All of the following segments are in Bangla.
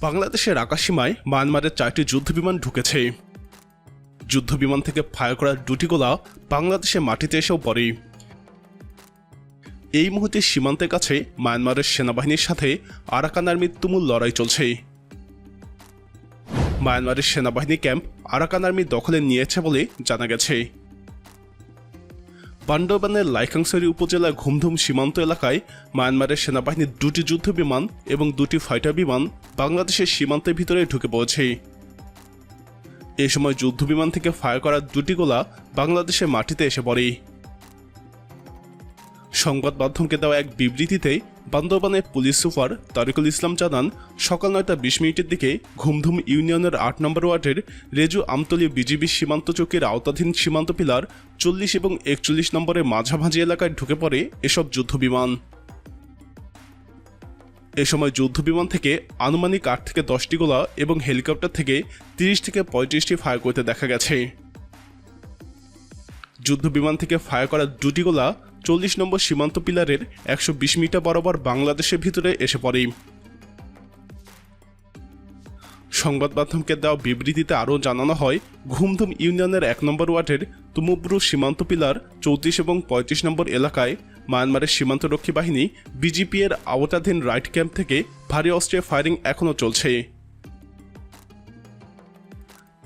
বাংলাদেশের আকাশসীমায় মায়ানমারের চারটি যুদ্ধবিমান ঢুকেছে। যুদ্ধবিমান থেকে ফায়ার করা দুটি গোলা বাংলাদেশের মাটিতে এসেও পড়ে। এই মুহূর্তে সীমান্তের কাছে মায়ানমারের সেনাবাহিনীর সাথে আরাকান আর্মির তুমুল লড়াই চলছে। মায়ানমারের সেনাবাহিনী ক্যাম্প আরাকান আর্মি দখলে নিয়েছে বলে জানা গেছে। বান্ডরবানের লাইকাংসারি উপজেলার ঘুমধুম সীমান্ত এলাকায় মায়ানমারের সেনাবাহিনীর দুটি যুদ্ধ বিমান এবং দুটি ফাইটার বিমান বাংলাদেশের সীমান্তের ভিতরে ঢুকে পড়েছে। এ সময় যুদ্ধ বিমান থেকে ফায়ার করা দুটি গোলা বাংলাদেশের মাটিতে এসে পড়ে। সংবাদ মাধ্যমকে দেওয়া এক বিবৃতিতে বান্দরবানের পুলিশ সুপার তারিকুল ইসলাম জানান, সকাল নয়টা বিশ মিনিটের দিকে ঘুমধুম ইউনিয়নের আট নম্বর ওয়ার্ডের রেজু আমতলী বিজিবি সীমান্ত চৌকির আওতাধীন সীমান্ত পিলার চল্লিশ এবং একচল্লিশ নম্বরের মাঝামাঝি এলাকায় ঢুকে পড়ে এসব যুদ্ধ বিমান। এ সময় যুদ্ধ বিমান থেকে আনুমানিক আট থেকে দশটি গোলা এবং হেলিকপ্টার থেকে তিরিশ থেকে পঁয়ত্রিশটি ফায়ার করতে দেখা গেছে। যুদ্ধ বিমান থেকে ফায়ার করা দুটি গোলা চল্লিশ নম্বর সীমান্ত পিলারের একশো বিশ মিটার বরাবর বাংলাদেশের ভিতরে এসে পড়ে। সংবাদ মাধ্যমকে দেওয়া বিবৃতিতে আরও জানানো হয়, ঘুমধুম ইউনিয়নের এক নম্বর ওয়ার্ডের তুমুব্রু সীমান্ত পিলার চৌত্রিশ এবং পঁয়ত্রিশ নম্বর এলাকায় মায়ানমারের সীমান্তরক্ষী বাহিনী বিজিপি এর আওতাধীন রাইট ক্যাম্প থেকে ভারী অস্ত্রের ফায়ারিং এখনও চলছে।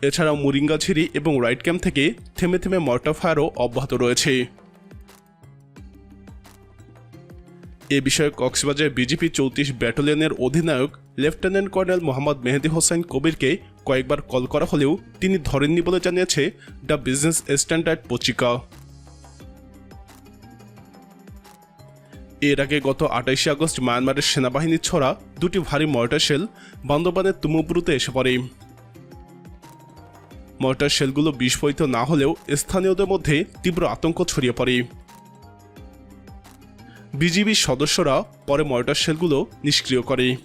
এছাড়াও মুরিঙ্গাঝিরি এবং রাইট ক্যাম্প থেকে থেমে থেমে মর্টার ফায়ারও অব্যাহত রয়েছে। এ বিষয়ে কক্সবাজার বিজেপি চৌত্রিশ ব্যাটালিয়নের অধিনায়ক লেফটেন্যান্ট কর্নেল মোহাম্মদ মেহেদি হোসেন কবিরকে কয়েকবার কল করা হলেও তিনি ধরেননি বলে জানিয়েছে দ্য বিজনেস স্ট্যান্ডার্ড পত্রিকা। এর আগে গত আটাইশে আগস্ট মায়ানমারের সেনাবাহিনীর ছড়া দুটি ভারী মর্টার শেল বান্দরবানের তুমুব্রুতে এসে পড়ে। মর্টার শেলগুলো বিস্ফোরিত না হলেও স্থানীয়দের মধ্যে তীব্র আতঙ্ক ছড়িয়ে পড়ে। বিজিবির সদস্যরা পরে মর্টার শেলগুলো নিষ্ক্রিয় করে।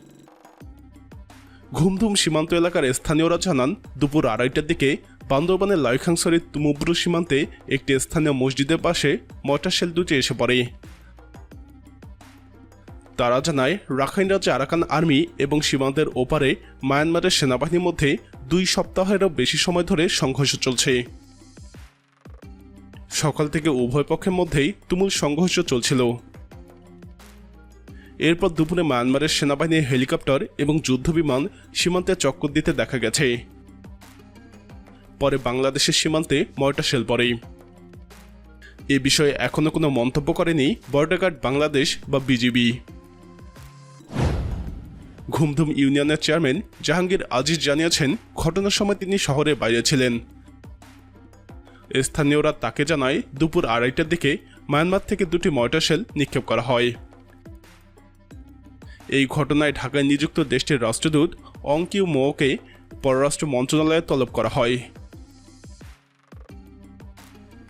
ঘুমধুম সীমান্ত এলাকার স্থানীয়রা জানান, দুপুর আড়াইটার দিকে বান্দরবানের লাইখাংসরের তুমুব্রু সীমান্তে একটি স্থানীয় মসজিদের পাশে মর্টার শেল দুটি এসে পড়ে। তারা জানায়, রাখাইন রাজ্যে আরাকান আর্মি এবং সীমান্তের ওপারে মায়ানমারের সেনাবাহিনীর মধ্যে দুই সপ্তাহেরও বেশি সময় ধরে সংঘর্ষ চলছে। সকাল থেকে উভয় পক্ষের মধ্যেই তুমুল সংঘর্ষ চলছিল। এরপর দুপুরে মায়ানমারের সেনাবাহিনীর হেলিকপ্টার এবং যুদ্ধবিমান সীমান্তে চক্কর দিতে দেখা গেছে। পরে বাংলাদেশের সীমান্তে মর্টার শেল পড়ে। এ বিষয়ে এখনও কোনো মন্তব্য করেনি বর্ডার গার্ড বাংলাদেশ বা বিজিবি। ঘুমধুম ইউনিয়নের চেয়ারম্যান জাহাঙ্গীর আজিজ জানিয়েছেন, ঘটনার সময় তিনি শহরে বাইরে ছিলেন। স্থানীয়রা তাকে জানায়, দুপুর আড়াইটার দিকে মায়ানমার থেকে দুটি মর্টার শেল নিক্ষেপ করা হয়। এই ঘটনায় ঢাকায় নিযুক্ত দেশটির রাষ্ট্রদূত অঙ্কিউ মোকে পররাষ্ট্র মন্ত্রণালয়ে তলব করা হয়।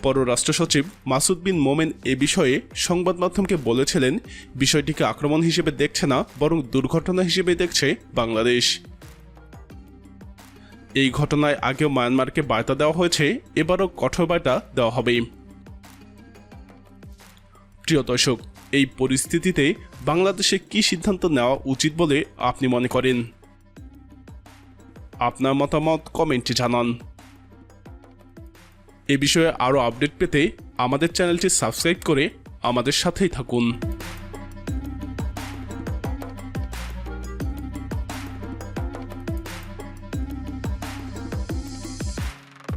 পররাষ্ট্র সচিব মাসুদ বিন মোমেন এ বিষয়ে সংবাদ মাধ্যমকে বলেছিলেন, বিষয়টিকে আক্রমণ হিসেবে দেখছে না, বরং দুর্ঘটনা হিসেবে দেখছে বাংলাদেশ। এই ঘটনায় আগেও মায়ানমারকে বার্তা দেওয়া হয়েছে, এবারও কঠোর বার্তা দেওয়া হবে। প্রিয় দর্শক, এই পরিস্থিতিতে বাংলাদেশে কি সিদ্ধান্ত নেওয়া উচিত বলে আপনি মনে করেন? আপনার মতামত কমেন্টে জানান। এ বিষয়ে আরও আপডেট পেতে আমাদের চ্যানেলটি সাবস্ক্রাইব করে আমাদের সাথেই থাকুন।